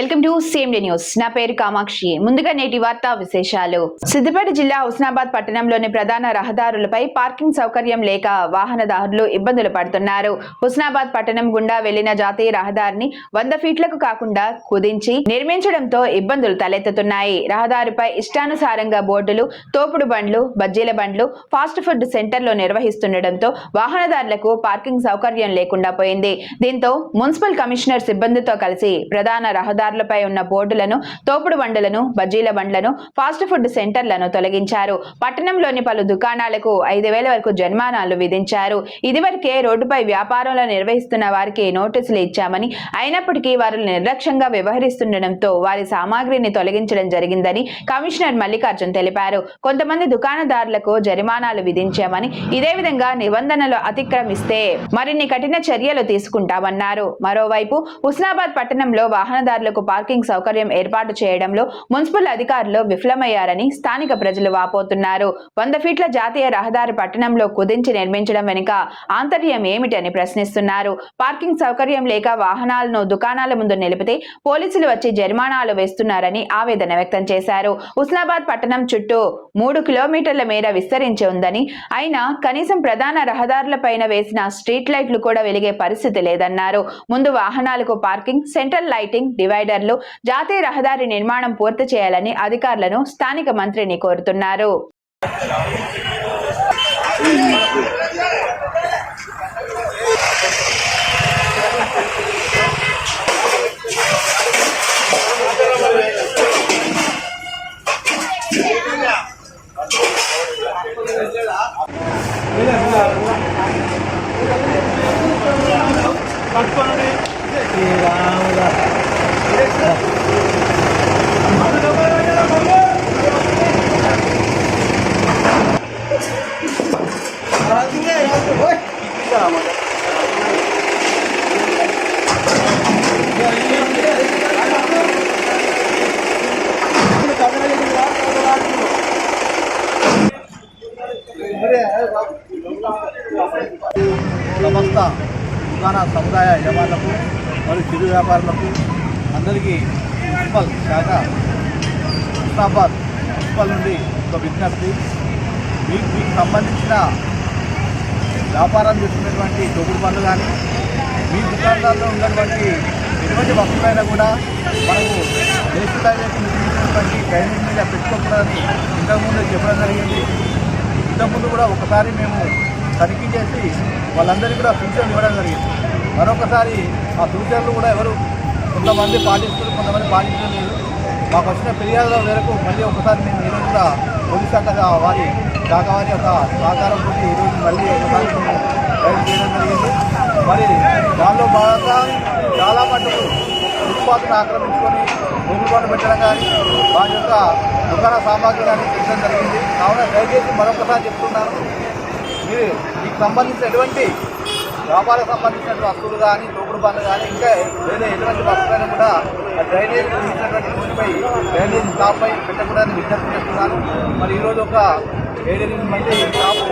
Welcome to same day news నా పేరు కామాక్షి. ముందుగా నేటి వార్తా విశేషాలు. సిద్దిపేట జిల్లా హుస్నాబాద్ పట్టణంలోని ప్రధాన రహదారులపై పార్కింగ్ సౌకర్యం లేక వాహనదారులు ఇబ్బందులు పడుతున్నారు. హుస్నాబాద్ పట్టణం గుండా వెళ్ళిన జాతీయ రహదారిని వంద ఫీట్లకు కాకుండా కుదించి నిర్మించడంతో ఇబ్బందులు తలెత్తుతున్నాయి. రహదారిపై ఇష్టానుసారంగా బోర్డులు తోపుడు బండ్లు బజ్జీల బండ్లు ఫాస్ట్ ఫుడ్ సెంటర్లు నిర్వహిస్తుండటంతో వాహనదారులకు పార్కింగ్ సౌకర్యం లేకుండా పోయింది. దీంతో మున్సిపల్ కమిషనర్ సిబ్బందితో కలిసి ప్రధాన రహదారులపై ఉన్న బోర్డులను తోపుడు బండ్లను బజ్జీల బండ్లను ఫాస్ట్ ఫుడ్ సెంటర్లను తొలగించారు. పట్టణంలోని పలు దుకాణాలకు ఐదు వేల వరకు జరిమానాలు విధించారు. ఇదివరకే రోడ్డుపై వ్యాపారంలో నిర్వహిస్తున్న వారికి నోటీసులు ఇచ్చామని అయినప్పటికీ వారు నిర్లక్ష్యంగా వ్యవహరిస్తుండటంతో వారి సామాగ్రిని తొలగించడం జరిగిందని కమిషనర్ మల్లికార్జున్ తెలిపారు. కొంతమంది దుకాణదారులకు జరిమానాలు విధించామని ఇదే విధంగా నిబంధనలు అతిక్రమిస్తే మరిన్ని కఠిన చర్యలు తీసుకుంటామన్నారు. మరోవైపు హుస్నాబాద్ పట్టణంలో వాహనదారులకు పార్కింగ్ సౌకర్యం ఏర్పాటు చేయడంలో మున్సిపల్ అధికారులు విఫలమయ్యారని స్థానిక ప్రజలు వాపోతున్నారు. వంద ఫీట్ల జాతీయ రహదారి పట్టణంలో కుదించి నిర్మించడం వెనుక ఆంతర్యం ఏమిటని ప్రశ్నిస్తున్నారు. పార్కింగ్ సౌకర్యం లేక వాహనాలను దుకాణాల ముందు నిలిపితే పోలీసులు వచ్చి జరిమానాలు వేస్తున్నారని ఆవేదన వ్యక్తం చేశారు. హుస్నాబాద్ పట్టణం చుట్టూ మూడు కిలోమీటర్ల మేర విస్తరించి ఉందని అయినా కనీసం ప్రధాన రహదారులపైన వేసిన స్ట్రీట్ లైట్లు కూడా వెలిగే పరిస్థితి లేదన్నారు. ముందు వాహనాలకు పార్కింగ్ సెంట్రల్ లైటింగ్ డివైడర్లు జాతీయ రహదారి నిర్మాణం పూర్తి చేయాలని అధికారులను స్థానిక మంత్రిని కోరుతున్నారు సమస్త దుకాణ సముదాయ యజమానులకు మరియు చిరు వ్యాపారులకు అందరికీ మున్సిపల్ శాఖ హుస్నాబాద్ మున్సిపల్ నుండి ఒక విజ్ఞప్తి. మీకు మీకు సంబంధించిన వ్యాపారం చేస్తున్నటువంటి దొగుడు పనులు కానీ మీ దుకాణాల్లో ఉన్నటువంటి ఎటువంటి వస్తువులైనా కూడా మనకు నేషనల్ హైవేకి నిర్మించినటువంటి డ్రైనేజ్ మీద పెట్టుకోకూడదని ఇంతకుముందు చెప్పడం జరిగింది. ఇంతకుముందు కూడా ఒకసారి మేము తనిఖీ చేసి వాళ్ళందరికీ కూడా ఫిక్షన్ ఇవ్వడం జరిగింది. మరొకసారి ఆ సూచనలు కూడా ఎవరు కొంతమంది పాటిస్తున్నారు కొంతమంది పాటించడం లేదు మాకు వచ్చిన ఫిర్యాదుల మేరకు మళ్ళీ ఒకసారి మేము ఈరోజు కూడా పోలీస్ శాఖ వారి శాఖ వారి యొక్క సహకారంతో ఈరోజు మళ్ళీ ఒకసారి డైరెక్ట్ రైడ్ చేయడం జరిగింది. మరి దానిలో భాగంగా చాలా మటుకు ఫుట్పాత్ను ఆక్రమించుకొని భూమిపాటు పెట్టడం కానీ వారి యొక్క దుకాణ సామాగ్రి కానీ పెట్టడం జరిగింది. కావున దయచేసి మరొకసారి చెప్తున్నాను. మీరు మీకు సంబంధించిన ఎటువంటి గ్రామాలకు సంబంధించినటువంటి వస్తువులు కానీ తోపుడు పనులు కానీ ఇంకా వేరే ఎటువంటి వస్తువులైనా కూడా ఆ డ్రైనేజ్ ఇచ్చినటువంటి భూమిపై డ్రైనేజ్ స్టాప్పై పెట్టకూడదని విజ్ఞప్తి చేస్తున్నాను. మరి ఈరోజు ఒక ఏడెనిమిది మంది స్టాప్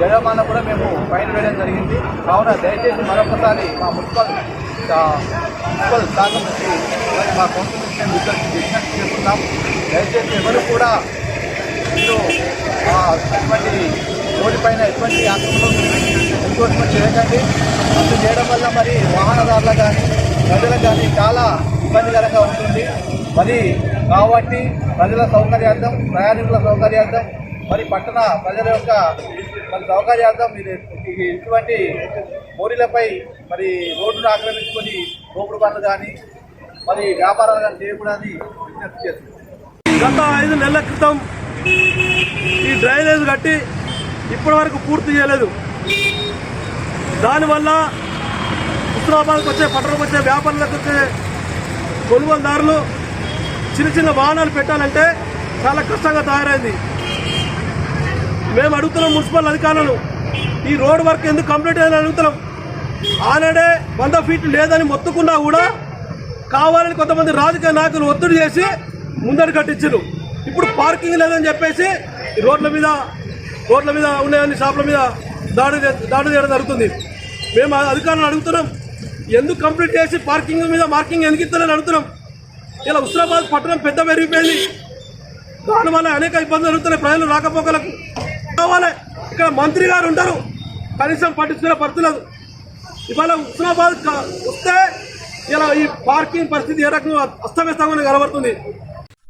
జగమాన కూడా మేము ఫైన్ వేయడం జరిగింది. కావున దయచేసి మరొకసారి మా మున్సిపల్ మున్సిపల్ శాఖ నుంచి మరి మా కౌన్సిల్ నుంచి మేము విజ్ఞప్తి విజ్ఞప్తి చేస్తున్నాం. దయచేసి ఎవరు కూడా మీరు మా అటువంటి రోడ్డు పైన ఎటువంటి ఆక్రమణ ఎన్ఫోర్స్మెంట్ చేయకండి. అట్లా చేయడం వల్ల మరి వాహనదారులకు కానీ ప్రజలకు కానీ చాలా ఇబ్బందికరంగా ఉంటుంది. మరి కాబట్టి ప్రజల సౌకర్యార్థం ప్రయాణికుల సౌకర్యార్థం మరి పట్టణ ప్రజల యొక్క మరి సౌకర్యార్థం మీరు ఇటువంటి మోరీలపై మరి రోడ్డును ఆక్రమించుకొని రోడ్డు పనులు కానీ మరి వ్యాపారాలు కానీ చేయకూడదని విజ్ఞప్తి చేస్తున్నాం. గత ఐదు నెలల క్రితం ఈ డ్రైనేజ్ కట్టి ఇప్పటి వరకు పూర్తి చేయలేదు. దానివల్ల హుస్నాబాద్కి వచ్చే పట్టణంకి వచ్చే వ్యాపారులకు వచ్చే కొనుగోలుదారులు చిన్న చిన్న వాహనాలు పెట్టాలంటే చాలా కష్టంగా తయారైంది. మేము అడుగుతున్నాం మున్సిపల్ అధికారులను ఈ రోడ్ వర్క్ ఎందుకు కంప్లీట్ అయ్యిందని అడుగుతున్నాం. ఆనాడే వంద ఫీట్లు లేదని మొత్తుకున్నా కూడా కావాలని కొంతమంది రాజకీయ నాయకులు ఒత్తిడి చేసి ముందడు కట్టించారు. ఇప్పుడు పార్కింగ్ లేదని చెప్పేసి ఈ రోడ్ల మీద రోడ్ల మీద ఉన్నాయని షాపుల మీద దాడి దాడి చేయడం జరుగుతుంది. మేము ఆ అధికారులను అడుగుతున్నాం. ఎందుకు కంప్లీట్ చేసి పార్కింగ్ మీద మార్కింగ్ ఎందుకు ఇస్తారని అడుగుతున్నాం. ఇలా హుస్నాబాద్ పట్టణం పెద్ద పెరిగిపోయింది. దానివల్ల అనేక ఇబ్బందులు జరుగుతున్నాయి. ప్రజలు రాకపోకలకు కావాలి. ఇక్కడ మంత్రి గారు ఉంటారు. కనీసం పట్టించుకునే పరిస్థితులు ఇవాళ హుస్నాబాద్ వస్తే ఇలా ఈ పార్కింగ్ పరిస్థితి ఏ రకంగా అస్తవ్యస్తంగా కనబడుతుంది.